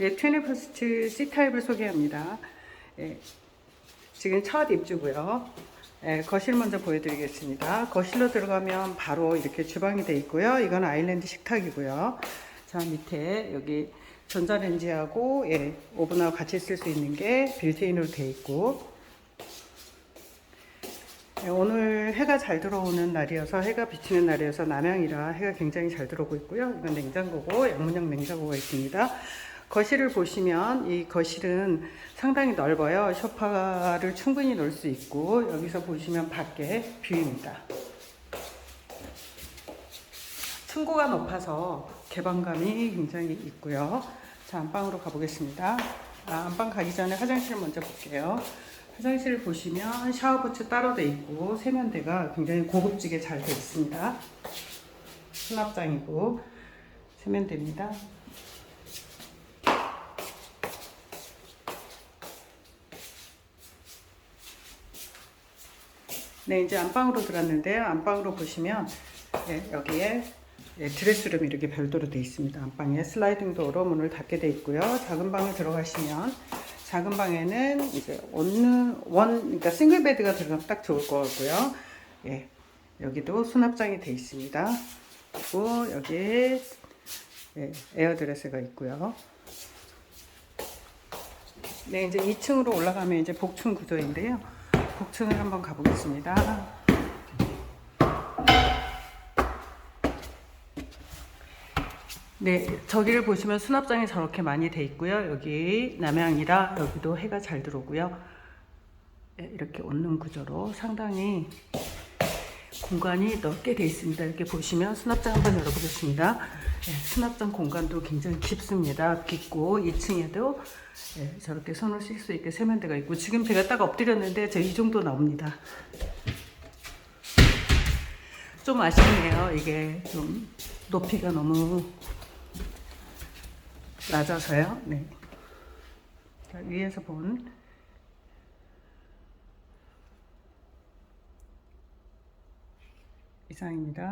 예, 트윈니퍼스트 C타입을 소개합니다. 예, 지금 첫 입주고요. 예, 거실 먼저 보여드리겠습니다. 거실로 들어가면 바로 이렇게 주방이 되어 있고요. 이건 아일랜드 식탁이고요. 자 밑에 여기 전자레인지하고 예, 오븐하고 같이 쓸 수 있는 게 빌트인으로 되어 있고 네, 오늘 해가 잘 들어오는 날이어서 해가 비치는 날이어서 남양이라 해가 굉장히 잘 들어오고 있고요. 이건 냉장고고 양문형 냉장고가 있습니다. 거실을 보시면 이 거실은 상당히 넓어요. 소파를 충분히 놓을 수 있고 여기서 보시면 밖에 뷰입니다. 층고가 높아서 개방감이 굉장히 있고요. 자 안방으로 가보겠습니다. 아, 안방 가기 전에 화장실 먼저 볼게요. 화장실을 보시면 샤워부츠 따로 돼 있고 세면대가 굉장히 고급지게 잘 돼 있습니다. 수납장이고 세면대입니다. 네, 이제 안방으로 들어갔는데요. 안방으로 보시면 예, 여기에 예, 드레스룸이 이렇게 별도로 되어 있습니다. 안방에 슬라이딩 도어로 문을 닫게 되어 있고요. 작은 방을 들어가시면 작은 방에는 이제 원는 원 그러니까 싱글 베드가 들어가면 딱 좋을 것 같고요. 예, 여기도 수납장이 되어 있습니다. 그리고 여기에 예, 에어드레스가 있고요. 네, 이제 2층으로 올라가면 이제 복층 구조인데요. 복층을 한번 가보겠습니다. 네, 저기를 보시면 수납장이 저렇게 많이 돼 있고요. 여기 남양이라 여기도 해가 잘 들어오고요. 네, 이렇게 온는 구조로 상당히 공간이 넓게 돼 있습니다. 이렇게 보시면 수납장 한번 열어보겠습니다. 네, 수납장 공간도 굉장히 깊습니다. 깊고 2층에도 네, 저렇게 손을 쓸수 있게 세면대가 있고 지금 제가 딱 엎드렸는데 저이 정도 나옵니다. 좀 아쉽네요. 이게 좀 높이가 너무 낮아서요. 네. 자, 위에서 본 이상입니다.